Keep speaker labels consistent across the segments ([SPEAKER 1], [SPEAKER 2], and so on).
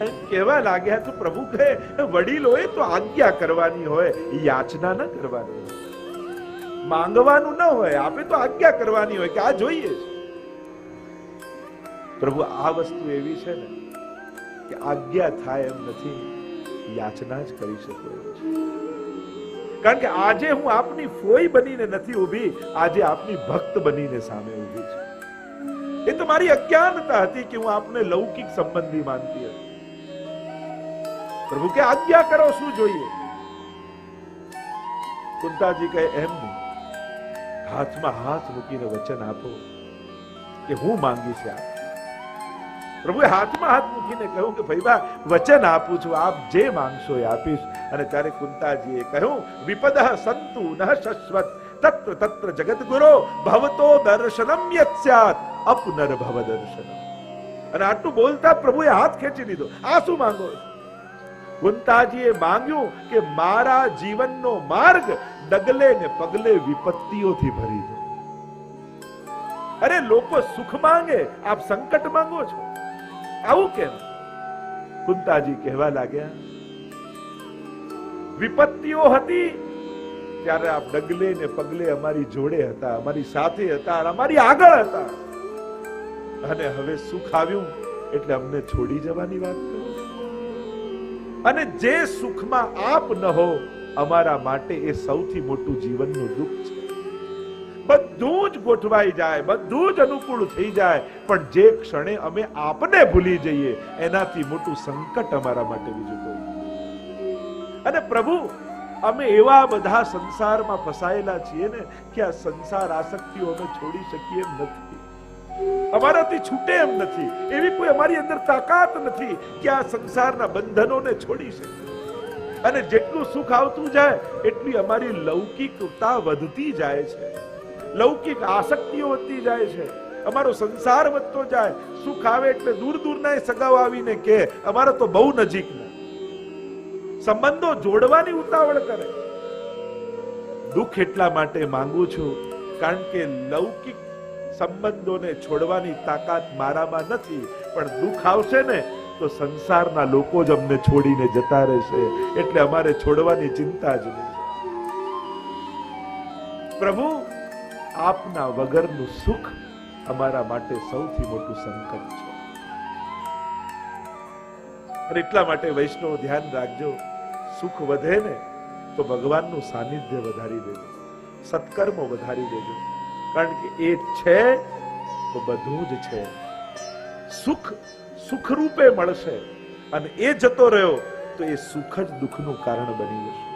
[SPEAKER 1] કહેવા લાગ્યા તો પ્રભુ કહે, વડીલોએ તો આજ્ઞા કરવાની હોય, યાચના ન કરવાની હોય. માંગવાનું ન હોય, આપે તો આજ્ઞા કરવાની હોય કે આ જોઈએ પ્રભુ, આ વસ્તુ એવી છે ને કે આજ્ઞા થાય એમ નથી, યાચના જ કરી શકો કારણ કે આજે હું આપની ફોઈ બનીને નથી ઊભી, આજે આપની ભક્ત બનીને સામે ઊભી છું. એ તો મારી અજ્ઞાનતા હતી કે હું આપને લૌકિક સંબંધી માનતી હતી. પ્રભુ કે આજ્ઞા કરો શું જોઈએ? કુંતાજી કહે, એમ હાથમાં હાથ મૂકીને વચન આપો કે હું માંગીશ આપ. પ્રભુએ હાથમાં હાથ મૂકીને કહ્યું કે ભાઈબા વચન આપું છું, આપ જે માંગશો એ આપીશ. અને ત્યારે કુંતાજીએ કહ્યું, વિપદ સંતુ ન શશ્વત, તત્ર તત્ર જગત ગુરો ભવતો દર્શનમ યત સ્યાત અપનર ભવ દર્શનમ. અને આટલું બોલતા પ્રભુએ હાથ ખેંચી લીધો. આ શું માંગો છો? કુંતાજીએ માંગ્યું કે મારા જીવનનો માર્ગ ડગલે ને પગલે વિપત્તિઓથી ભરી દો. અરે લોકો સુખ માંગે, આપ સંકટ માંગો છો. આવું કેમ? કુંતાજી કહેવા લાગ્યા, વિપત્તિઓ હતી ત્યારે આપ ડગલે ને પગલે અમારી જોડે હતા, અમારી સાથે હતા અમારી આગળ હતા. અને હવે સુખ આવ્યું એટલે અમને છોડી જવાની વાત કરો. અને જે સુખમાં આપ ન હો, અમારા માટે એ સૌથી મોટું જીવનનું દુઃખ છે. બધું જ ગોઠવાઈ જાય, બધું જ અનુકૂળ થઈ જાય, પણ જે ક્ષણે અમે આપને ભૂલી જઈએ, એનાથી મોટું સંકટ અમારા માટે બીજું કોઈ અને પ્રભુ, અમે એવા બધા સંસારમાં ફસાયેલા છીએ ને કે આ સંસાર આસક્તિઓ અમે છોડી શકીએ નથી. અમારાથી છૂટે એમ નથી. એવી કોઈ અમારી અંદર તાકાત નથી કે આ સંસારના બંધનોને છોડી શકે. અને જેટલું સુખ આવતું જાય, એટલી અમારી લૌકિકતા વધતી જાય છે. લૌકિક આસક્તિઓ વધતી જાય છે. અમારો સંસાર વધતો જાય. સુખ આવે એટલે દૂર દૂરના સગાઓ આવીને કે અમારો તો બહુ નજીકના સંબંધો જોડવાની ઉતાવળ કરે. દુઃખ એટલા માટે માંગુ છું, કારણ કે લૌકિક સંબંધોને છોડવાની તાકાત મારામાં નથી, પણ દુઃખ આવશે ને, તો સંસારના લોકો જ અમને છોડીને જતા રહેશે. એટલે અમારે છોડવાની ચિંતા જ નહીં. પ્રભુ, આપના વગરનું સુખ અમારા માટે સૌથી મોટું સંકટ છે. એટલા માટે વૈષ્ણવ ધ્યાન રાખજો, સુખ વધે ને, તો ભગવાનનું સાનિધ્ય વધારી દેજો, સત્કર્મો વધારી દેજો. કારણ કે એ છે તો બધું જ છે. સુખ સુખ રૂપે મળશે. અને એ જતો રહ્યો તો એ સુખ જ દુઃખનું કારણ બની જશે.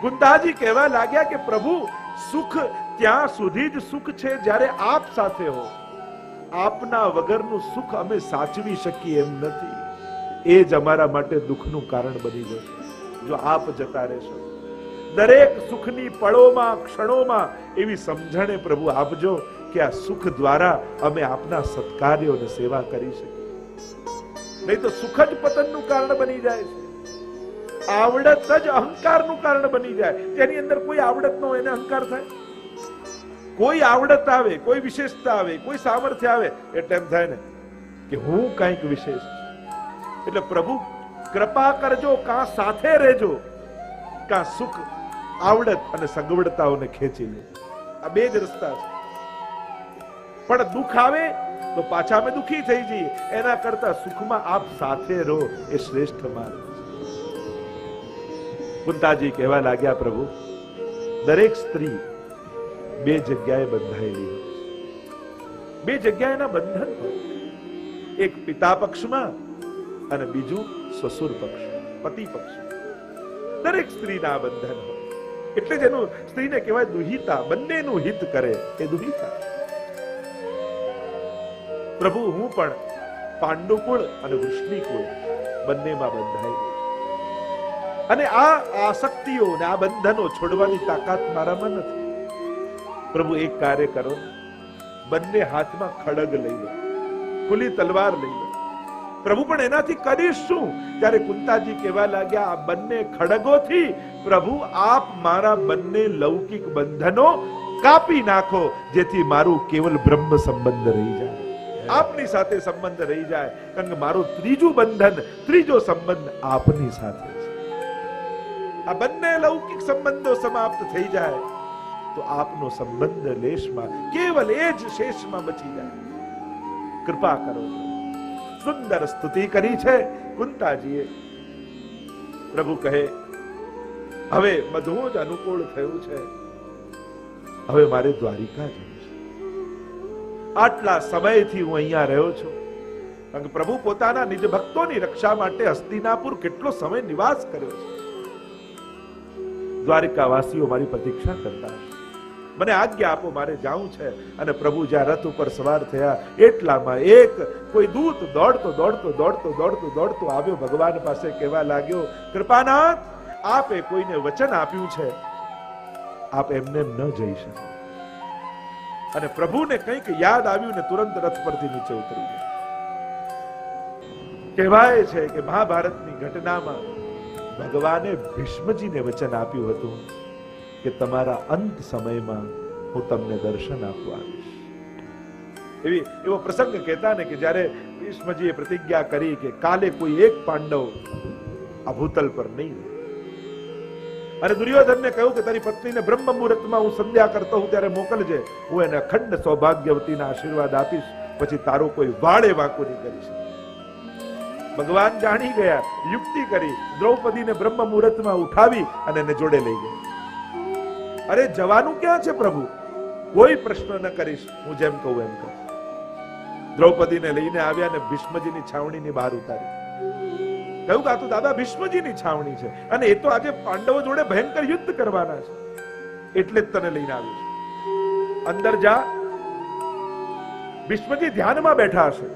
[SPEAKER 1] કુંતાજી કહેવા લાગ્યા કે પ્રભુ, સુખ ત્યાં સુધી જ સુખ છે જ્યારે આપ સાથે હો. આપના વગરનું સુખ અમે સાચવી શકીએ એમ નથી. એ જ અમારા માટે દુઃખનું કારણ બની જશે. જો આપ જતા રહેશો. દરેક સુખની પળોમાં, ક્ષણોમાં એવી સમજણે પ્રભુ આપજો કે આ સુખ દ્વારા અમે આપના સત્કાર્યોને સેવા કરી શકીએ. નહીં તો સુખ જ પતનનું કારણ બની જાય છે. આવડત જ અહંકારનું કારણ બની જાય. તેની અંદર કોઈ આવડત ન હોય, એને અહંકાર થાય. કોઈ આવડત આવે, કોઈ વિશેષતા આવે, કોઈ સામર્થ્ય આવે, એટલે એમ થાય ને કે હું કંઈક વિશેષ એટલે પ્રભુ, કૃપા કરજો, કાં સાથે રહેજો, કાં સુખ આવડત અને સગવડતાઓને ખેંચી લે. આ બે જ રસ્તા છે. પણ દુઃખ આવે તો પાછા અમે દુઃખી થઈ જઈએ. એના કરતા સુખમાં આપ સાથે રહો એ શ્રેષ્ઠ માર્ગ કુંતાજી કહેવા લાગ્યા, પ્રભુ, દરેક સ્ત્રી બે જગ્યાએ બંધાયેલી બે જગ્યાએ એના બંધન એક પિતા પક્ષમાં અને બીજું સસુર પક્ષ પતિ પક્ષ દરેક સ્ત્રીના બંધન હોય એટલે જ સ્ત્રીને કહેવાય દુહિતા. બંનેનું હિત કરે એ દુહિતા. પ્રભુ, હું પણ પાંડુકુળ અને વૃષ્ણિકુળ બંનેમાં બંધાઈ. અને આ આસક્તિઓ ને આ બંધનો છોડવાની તાકાત મારામાં નથી. પ્રભુ, એક કાર્ય કરો. બંને હાથમાં ખડગ લઈ લો. ખુલી તલવાર લઈ લો. પ્રભુ, પણ એનાથી કરીશ શું? ત્યારે કુંતાજી કહેવા લાગ્યા, આ બંને ખડગોથી પ્રભુ, આપ મારા બંને લૌકિક બંધનો કાપી નાખો, જેથી મારું કેવલ બ્રહ્મ સંબંધ રહી જાય. આપની સાથે સંબંધ રહી જાય, કારણ કે મારું ત્રીજું બંધન, ત્રીજો સંબંધ આપની સાથે છે. આ બંને લૌકિક સંબંધો સમાપ્ત થઈ જાય, તો આપનો સંબંધ લેશમાં કેવલ એ જ શેષમાં બચી જાય. કૃપા કરો. સુંદર સ્તુતિ કરી છે કુંતાજીએ. પ્રભુ કહે, હવે બધું જ અનુકૂળ થયું છે. હવે મારે દ્વારિકા જવું છે. આટલા સમયથી હું અહીંયા રહ્યો છું. કારણ કે પ્રભુ પોતાના નિજ ભક્તોની રક્ષા માટે હસ્તિનાપુર કેટલો સમય નિવાસ કર્યો છે. દ્વારિકા વાસીઓ મારી પ્રતીક્ષા કરતા હશે. મને આજ્ઞા આપો, મારે જાવું છે. અને પ્રભુ જ્યાં રથ ઉપર સવાર થયા, એટલામાં એક કોઈ દૂત દોડતો દોડતો દોડતો દોડતો દોડતો આવ્યો ભગવાન પાસે કહેવા લાગ્યો, કૃપાનાથ, આપે કોઈને વચન આપ્યું છે. આપ એમને ન જઈ શકો. અને પ્રભુને કંઈક યાદ આવ્યું ને તુરંત રથ પરથી નીચે ઉતરી ગયા. કહેવાય છે કે મહાભારતની ઘટનામાં ભગવાને ભીષ્મજીને વચન આપ્યું હતું. કે તમારા અંત સમયમાં હું તમને દર્શન આપવા આવીશ. એવી એવો પ્રસંગ કહેતા ને કે જ્યારે ભીષ્મજીએ પ્રતિજ્ઞા કરી કે કાલે કોઈ એક પાંડવ આ ભૂતલ પર નહીં અને દુર્યોધનને કહ્યું કે તારી પત્નીને બ્રહ્મ મુહૂર્તમાં હું સંધ્યા કરતો હું ત્યારે મોકલજે. હું એને અખંડ સૌભાગ્યવતીના આશીર્વાદ આપીશ. પછી તારો કોઈ વાળે વાંકો નહીં કરીશ ભગવાન જાણી ગયા, યુક્તિ કરી, દ્રૌપદીને બ્રહ્મ મુહૂર્તમાં ઉઠાવી અને એને જોડે લઈ ગયા. અરે જવાનું ક્યાં છે પ્રભુ? કોઈ પ્રશ્ન ન કરીશ, હું જેમ કહું એમ કહું. દ્રૌપદીને લઈને આવ્યા ને ભીષ્મજીની છાવણીની બહાર ઉતારી. કહ્યું કે આ તો દાદા ભીષ્મજીની છાવણી છે અને એ તો આજે પાંડવો જોડે ભયંકર યુદ્ધ કરવાના છે. એટલે જ તને લઈને આવ્યો છે. અંદર જા. ભીષ્મજી ધ્યાનમાં બેઠા હશે.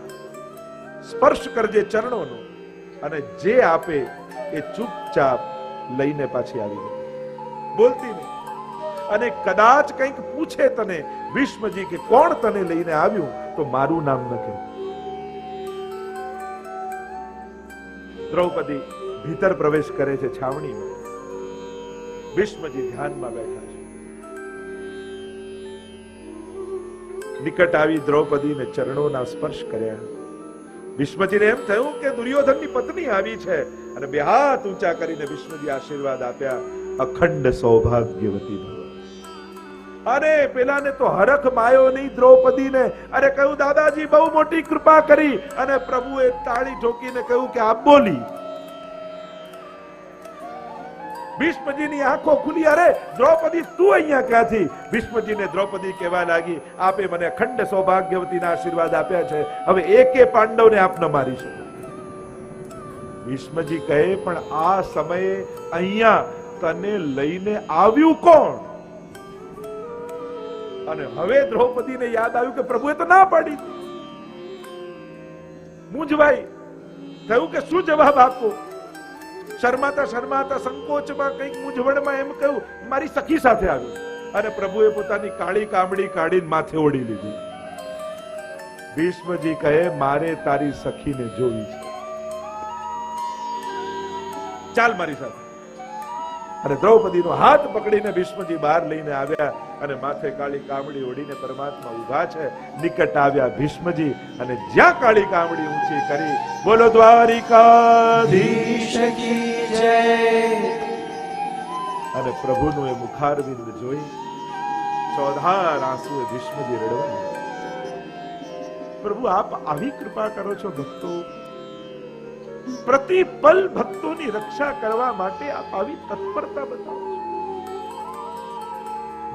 [SPEAKER 1] સ્પર્શ કરજે ચરણોનો અને જે આપે એ ચૂપચાપ લઈને પાછી આવી બોલતી નહીં. અને કદાચ કંઈક પૂછે તને, ભીષ્મજી કે કોણ તને લઈને આવ્યું, તો મારું નામ ન દ્રૌપદી ભીતર પ્રવેશ કરે છે છાવણીમાં. ભીષ્મજી ધ્યાનમાં બેઠા છે. નિકટ આવી દ્રૌપદીને ચરણોના સ્પર્શ કર્યા. ભીષ્મજીને એમ થયું કે દુર્યોધનની પત્ની આવી છે અને બે હાથ ઊંચા કરીને વિષ્ણુજી આશીર્વાદ આપ્યા. અખંડ સૌભાગ્યવતી ભવ. અરે, પેલાને તો હરખ માયો નહીં દ્રૌપદીને. અરે, કહ્યું, દાદાજી, બહુ મોટી કૃપા કરી. અને પ્રભુએ તાળી ઠોકીને કહ્યું કે આ બોલી. ભીષ્મજીની આંખો ખુલી. અરે, દ્રૌપદી, તું અહીંયા ક્યાંથી? ભીષ્મજીને દ્રૌપદી કહેવા લાગી, આપે મને અખંડ સૌભાગ્યવતીના આશીર્વાદ આપ્યા છે. હવે એકે પાંડવને આપ ન મારી શકો. ભીષ્મજી કહે, પણ આ સમયે અહીંયા તને લઈને આવ્યું કોણ? અને હવે દ્રૌપદીને યાદ આવ્યું કે પ્રભુએ તો ના પાડી. મૂંઝવાઈ. થયું કે શું જવાબ આપો? શરમાતા શરમાતા સંકોચમાં કંઈક મૂંઝવણમાં એમ કહ્યું, મારી સખી સાથે આવ્યું અને પ્રભુએ પોતાની કાળી કામડી કાઢીને માથે ઓડી લીધી. ભીષ્મજી કહે, મારે તારી સખીને જોવી છે. ચાલ મારી સાથે. અને દ્રૌપદી નો હાથ પકડીને ભીષ્મજી બહાર લઈને આવ્યા અને માથે કાળી કામડી ઓઢીને પરમાત્મા ઊભા છે. નિકટ આવ્યા ભીષ્મજી અને જ્યાં કાળી કામડી ઊંચી કરી બોલો
[SPEAKER 2] દ્વારિકા કી જય.
[SPEAKER 1] અને પ્રભુનું એ મુખારવિંદ જોઈ ચોધાર આંસુએ ભીષ્મજી રડવા પ્રભુ આપ આવી કૃપા કરો છો ભક્તો? પ્રતિપલ ભક્તોની રક્ષા કરવા માટે આપ આવી તત્પરતા બતાવો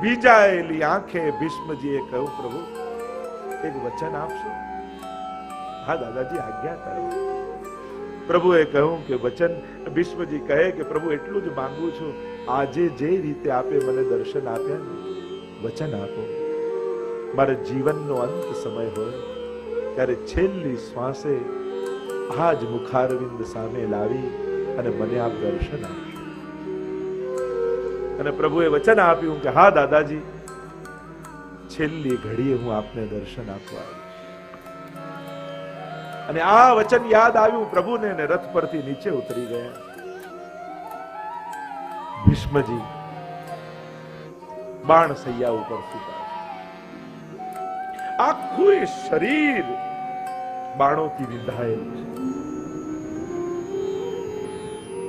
[SPEAKER 1] બીજાયેલી આંખે ભીષ્મજીએ કહ્યું, પ્રભુ, એક વચન આપશો? હા, દાદાજી, આજ્ઞા કરો. પ્રભુએ કહ્યું કે, વચન, ભીષ્મજી કહે કે, પ્રભુ, એટલું જ માંગુ છું. આજે જે રીતે આપે મને દર્શન આપ્યા વચન આપો. મારા જીવનનો અંત સમય હોય. ત્યારે છેલ્લી શ્વાસે આ જ મુખારવિંદ સામે લાવી અને મને આપ દર્શન આપશો અને પ્રભુએ વચન આપ્યું કે, હા, દાદાજી, છેલ્લી ઘડીએ હું આપને દર્શન આપવા અને આ વચન યાદ આવ્યું, પ્રભુને અને રથ પરથી નીચે ઉતરી ગયા. ભીષ્મજી બાણ સૈયા ઉપર સુતા. આખું એ શરીર બાણોથી વિંધાયેલું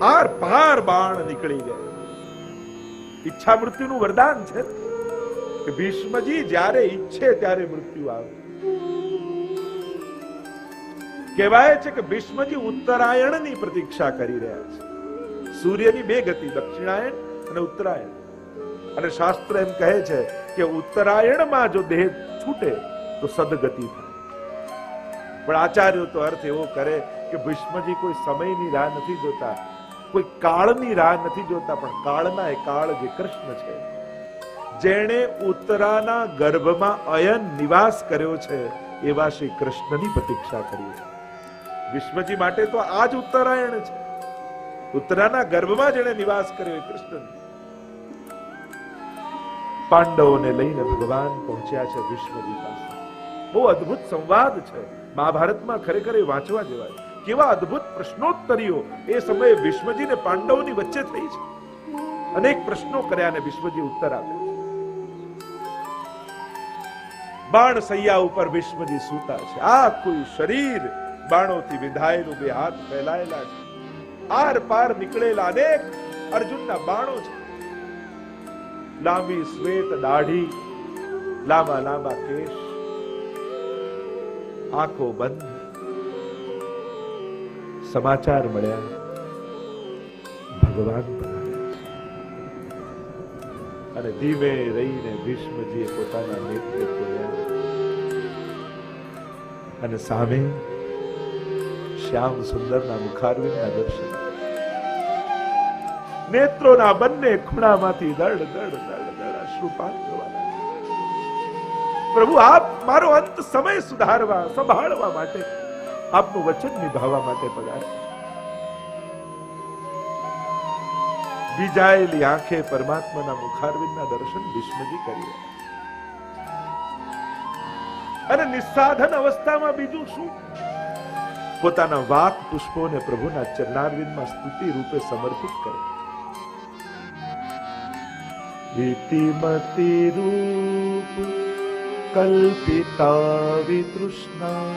[SPEAKER 1] આર પાર બાણ નીકળી જાય ઈચ્છા મૃત્યુનું વરદાન છે કે ભીષ્મજી જ્યારે ઈચ્છે ત્યારે મૃત્યુ આવે. કહેવાય છે કે ભીષ્મજી ઉત્તરાયણની પ્રતીક્ષા કરી રહ્યા છે. સૂર્યની બે ગતિ, દક્ષિણાયન અને ઉત્તરાયણ. અને શાસ્ત્ર એમ કહે છે કે ઉત્તરાયણમાં જો દેહ છૂટે તો સદગતિ થાય. પણ આચાર્યો તો અર્થ એવો કરે કે ભીષ્મજી કોઈ સમયની રાહ નથી જોતા, કોઈ કાળની રાહ નથી જોતા, પણ કાળના એ કાળ જે કૃષ્ણ છે, જેણે ઉત્તરાના ગર્ભમાં અયન નિવાસ કર્યો છે, એવા શ્રી કૃષ્ણની પ્રતીક્ષા કરી છે વિશ્વજી માટે તો આ જ ઉત્તરાયણ છે. ઉત્તરાના ગર્ભમાં જેણે નિવાસ કર્યો એ કૃષ્ણ પાંડવોને લઈને ભગવાન પહોંચ્યા છે વિશ્વજી પાસે. બહુ અદ્ભુત સંવાદ છે. મહાભારતમાં ખરેખર એ વાંચવા જેવા કેવા અદ્ભુત પ્રશ્નોત્તરીઓ એ સમયે વિશ્વજી ને પાંડવોની વચ્ચે થઈ છે. અનેક પ્રશ્નો કર્યા અને વિશ્વજી ઉત્તર આપ્યો. બાણ સૈયા ઉપર વિશ્વજી સૂતા છે. આખું શરીર બાણોથી વિંધાયેલું બે હાથ ફેલાયેલા છે. આર પાર નીકળેલા અનેક અર્જુનના બાણો છે. લાંબી શ્વેત દાઢી, લાંબા લાંબા કેશ આંખો બંધ. સમાચાર મળ્યા. ભગવાન અને ધીમે રહીને ભીષ્મજીએ પોતાના નેત્ર ખોલ્યા. અને સામે શ્યામ સુંદરના મુખારવિંદના દર્શન. નેત્રોના બંને ખૂણામાંથી દડ દડ અશ્રુપાત થવા લાગ્યા. પ્રભુ, આપ મારો અંત સમય સુધારવા, સંભાળવા માટે, આપનું વચન નિભાવવા માટે પધારે. બીજાયેલી આંખે પરમાત્માના મુખારવિંદના દર્શન ભીષ્મજી કરી અને નિસ્સાધન અવસ્થામાં બીજું શું? પોતાના વાક પુષ્પોને પ્રભુના ચરણારવિંદમાં સ્તુતિ રૂપે સમર્પિત કરે. ઇતિમતિ રૂપ કલ્પિતા વિતૃષ્ણા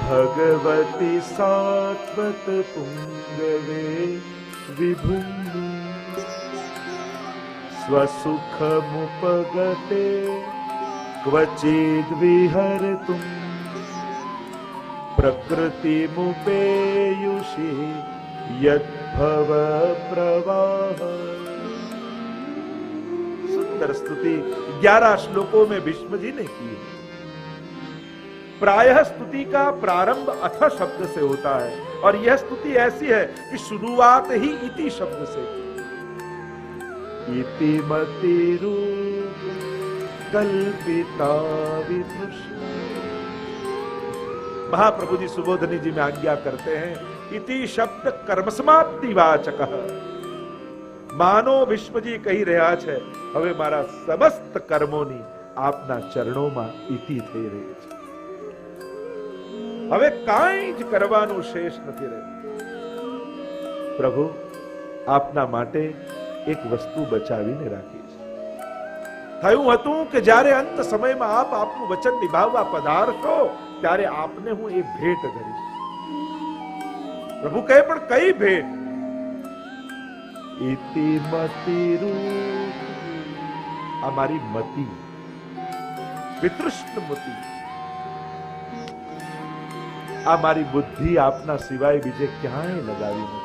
[SPEAKER 1] ભગવતી સાત્વત પુંગવે વિભુન્નુ સ્વસુખમુપગતે ક્વચિદ વિહરતુમ પ્રકૃતિમુપેયુષી ग्यारह श्लोकों में भीष्म जी ने की है। प्रायः स्तुति का प्रारंभ अथ शब्द से होता है, और यह स्तुति ऐसी है कि शुरुआत ही इति शब्द से। इति मति रूप कल्पिता महाप्रभु जी सुबोधनी जी में आज्ञा करते हैं, इति शब्द कर्म समाप्ति वाचक માનો વિશ્વજી કહી રહ્યા છે, હવે મારા સમસ્ત કર્મોની આપના ચરણોમાં ઇતિ થઈ રહી છે. હવે કાંઈ જ કરવાનું શેષ નથી રહ્યું પ્રભુ, આપના માટે એક વસ્તુ બચાવીને રાખી થયું હતું કે જ્યારે અંત સમયમાં આપ આપનું વચન નિભાવવા પધારશો, ત્યારે આપને હું એ ભેટ કરીશ. પ્રભુ કહે, પણ કઈ ભેટ? મારી મતિ વિતૃષ્ણ મતિ આ બુદ્ધિ આપના સિવાય બીજે ક્યાંય લગાવી નથી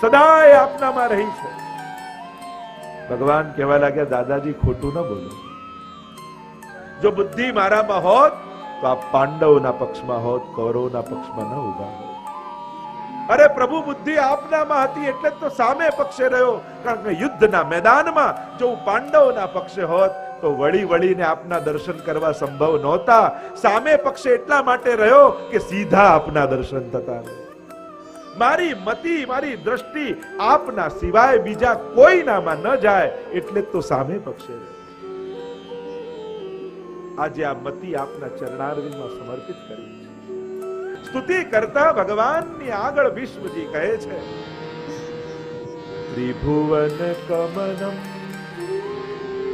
[SPEAKER 1] સદાય આપનામાં રહી છે ભગવાન કહેવા લાગ્યા દાદાજી ખોટું ન બોલો જો બુદ્ધિ મારામાં હોત તો આ પાંડવોના પક્ષમાં હોત કૌરવના પક્ષમાં ન ઊભા હોત અરે પ્રભુ, બુદ્ધિ આપનામાં હતી એટલે તો સામે પક્ષે રહ્યો. કારણ કે યુદ્ધના મેદાનમાં જો હું પાંડવના પક્ષે હોત, તો વળી વળીને આપના દર્શન કરવા સંભવ નહોતા. સામે પક્ષે એટલા માટે રહ્યો કે સીધા આપના દર્શન થતા મારી મતિ, મારી દ્રષ્ટિ આપના સિવાય બીજા કોઈનામાં ન જાય એટલે તો સામે પક્ષે આજે આ મતિ આપના ચરણારવિંદમાં સમર્પિત કરી. સ્તુતિ કરતા ભગવાનની આગળ વિષ્ણુજી કહે છે, ત્રિભુવન કમનમ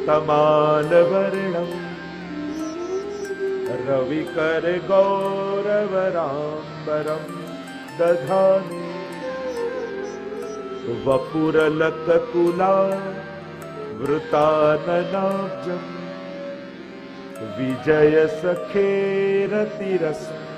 [SPEAKER 1] તમાલ વર્ણમ રવિ કર ગૌરવ રામબરમ દધાને વપુરલક કુલા વૃતાનનાબ્જમ વિજય સખેરતિરસ્તુ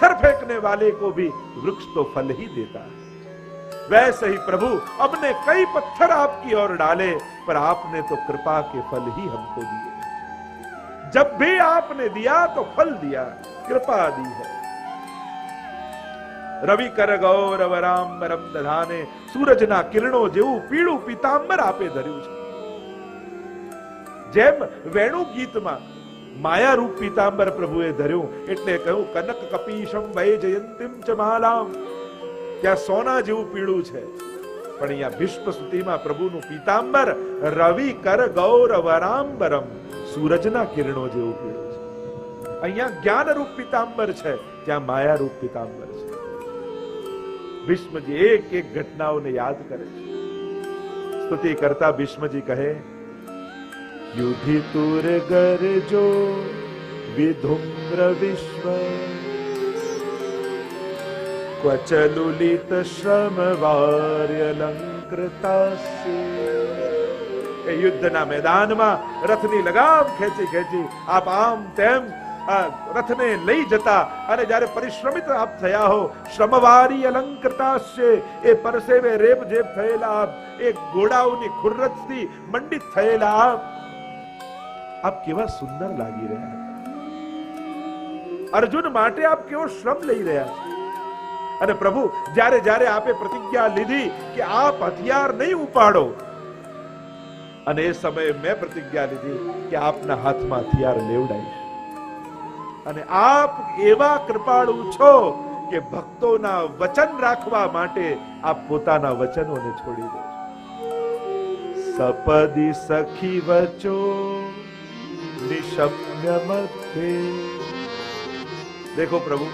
[SPEAKER 1] पत्थर फेंकने वाले को भी वृक्ष तो फल ही देता है वैसे ही प्रभु हमने कई पत्थर आपकी ओर डाले पर आपने तो कृपा के फल ही हमको दिए जब भी आपने दिया तो फल दिया कृपा दी है રવિ કર ગૌરવ રામબરમ દધાને સૂરજના કિરણો જેવું પીળું પીતાંબર આપે ધર્યું છે જેમ વેણુ ગીતમાં માયા રૂપ પીતાંબર પ્રભુએ ધર્યું. એટલે કહ્યું, કનક કપીશમ વૈ જયંતિમ ચ માલામ. ત્યાં સોના જેવું પીળું છે. પણ અહીંયા ભીષ્મ સ્તુતિમાં પ્રભુનું પીતાંબર રવિ કર ગૌર રામબરમ સૂરજના કિરણો જેવું પીળું છે. અહીંયા જ્ઞાન રૂપ પીતાંબર છે, ત્યાં માયા રૂપ પીતાંબર છે. ભીષ્મજી એક એક ઘટનાઓને યાદ કરે છે. સ્તુતિ કરતા ભીષ્મજી કહે ગરજો વિધુમ્ર વિશ્વ ક્વચલુલિત શ્રમ એ યુદ્ધના મેદાનમાં રથની લગામ ખેંચી ખેંચી આપ આમ તેમ રથને લઈ જતા અને જ્યારે પરિશ્રમિત આપ થયા હો શ્રમવારી છે એ પરસેવે રેપ જેપ થયેલા આપ એ ઘોડાઓની ખુરરજથી મંડિત થયેલા આપ આપ કેવા સુંદર લાગી રહ્યા છે અર્જુન માટે આપ કેવો શ્રમ લઈ રહ્યા છે અને પ્રભુ જ્યારે જ્યારે આપે પ્રતિજ્ઞા લીધી કે આપ હથિયાર નહીં ઉપાડો અને એ સમયે મેં પ્રતિજ્ઞા લીધી કે આપના હાથમાં હથિયાર લેવડાઈશ અને આપ એવા કૃપાળુ છો કે ભક્તોના વચન રાખવા માટે આપ પોતાના વચનોને છોડી દો સપદી સખી વચો નિશબ્દ મધ્યે દેખો પ્રભુ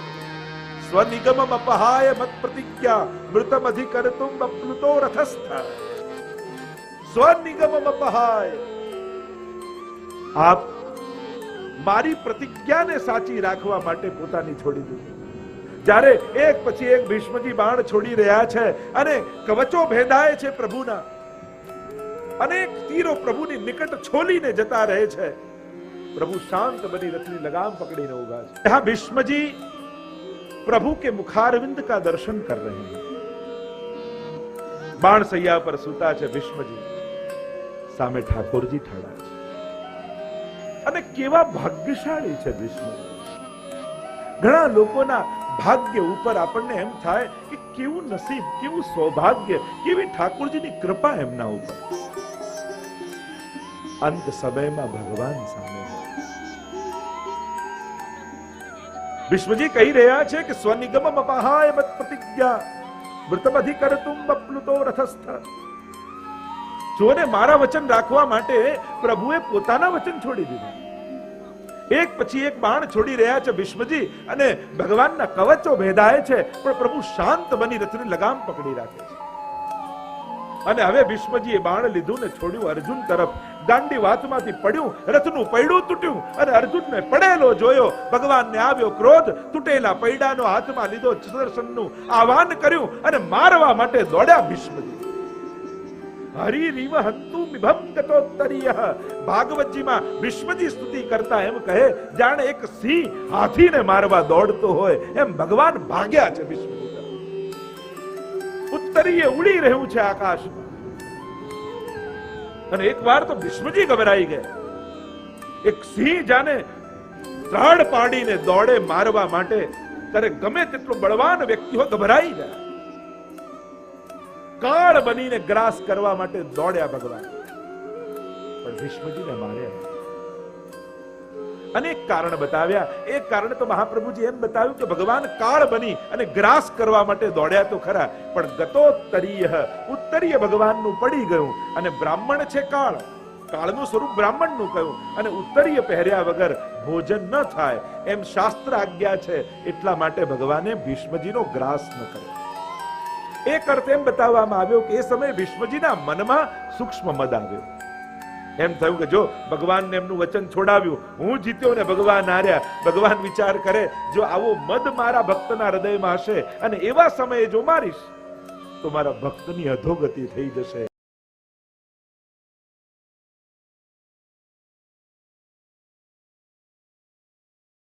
[SPEAKER 1] સ્વનિગમમ અપહાય મત પ્રતિજ્ઞા મૃતમ અધિકર્તુમ અપ્લુતો રથસ્થ સ્વનિગમમ અપહાય મારી પ્રતિજ્ઞાને સાચી રાખવા માટે પોતાની છોડી દીધી જ્યારે એક પછી એક ભીષ્મજી બાણ છોડી રહ્યા છે અને કવચો ભેદાય છે પ્રભુના અનેક તીરો પ્રભુની નિકટ છોલીને જતા રહે છે प्रभु शांत बनी रथनी लगाम पकड़ीने उभा છે यहाँ भीष्म जी प्रभु के मुखारविंद का दर्शन कर रहे हैं बाण सैया पर सूता છે ભીષ્મજી સામે ઠાકોરજી ઠાડા છે અને કેવા ભાગ્યશાળી છે ભીષ્મજી ઘણા લોકોના ભાગ્ય ઉપર આપણને એમ થાય કે કેવું નસીબ કેવું સૌભાગ્ય કેવી ઠાકોરજીની કૃપા એમના ઉપર અંત સમયમાં ભગવાન સામે ભીષ્મજી કહી રહ્યા છે કે સ્વનિગમ અપહાય મત પ્રતિજ્ઞા મૃતમ કરતું બપ્લુતો રથસ્થ. જોને મારા વચન રાખવા માટે પ્રભુએ પોતાના વચન છોડી દીધા. એક પછી એક બાણ છોડી રહ્યા છે ભીષ્મજી અને ભગવાનના કવચો ભેદાય છે, પણ પ્રભુ શાંત બની રથને લગામ પકડી રાખે છે. અને હવે ભીષ્મજીએ બાણ લીધું ને છોડ્યું અર્જુન તરફ. દાંડી વાતમાંથી પડ્યું, રથનું પૈડું તૂટ્યું અને અર્જુનને પડેલો જોયો. ભગવાનને આવ્યો ક્રોધ, તૂટેલા પૈડાનો હાથમાં લીધો સુદર્શનનું આહવાન કર્યું અને મારવા માટે દોડ્યા ભીષ્મજી. ભાગવતજીમાં ભીષ્મજી સ્તુતિ કરતા એમ કહે, જાણે એક સિંહ હાથીને મારવા દોડતો હોય. એમ ભગવાન ભાગ્યા છે ભીષ્મજી. ઉત્તરીય ઉડી રહ્યું છે આકાશમાં. અને એક વાર તો ભીષ્મજી ગભરાઈ ગયા. એક સિંહ જાને ત્રાડ પાડીને દોડે મારવા માટે ત્યારે ગમે તેટલો બળવાન વ્યક્તિ હોય ગભરાઈ જાય કાળ બનીને ગ્રાસ કરવા માટે દોડ્યા ભગવાન. પણ ભીષ્મજીને માર્યા અનેક કારણ બતાવ્યા. એ કારણ તો મહાપ્રભુજી એમ બતાવ્યું કે ભગવાન કાળ બની અને ગ્રાસ કરવા માટે દોડ્યા તો ખરા, પણ ગતોત્તરીય ઉત્તરીય ભગવાનનું પડી ગયું અને બ્રાહ્મણ છે કાળ. કાળનું સ્વરૂપ બ્રાહ્મણનું કહ્યું અને ઉત્તરીય પહેર્યા વગર ભોજન ન થાય. એમ શાસ્ત્ર આજ્ઞા છે, એટલા માટે ભગવાને ભીષ્મજીનો ગ્રાસ ન કર્યો. એક અર્થ એમ બતાવવામાં આવ્યો કે એ સમયે ભીષ્મજીના મનમાં સૂક્ષ્મ મદ આવ્યો. એમ થયું કે જો ભગવાનને એમનું વચન છોડાવ્યું, હું જીત્યો ને ભગવાન હાર્યા. ભગવાન વિચાર કરે, જો આવો મદ મારા ભક્તના હૃદયમાં હશે અને એવા સમયે જો મારીશ, તો મારા ભક્તની અધોગતિ થઈ જશે.